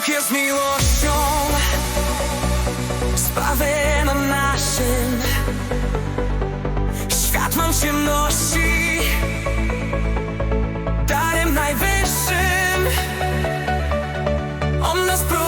Bóg jest miłością Zbawy naszym. Świat mam ciemności Darem najwyższym. On nas prowadzi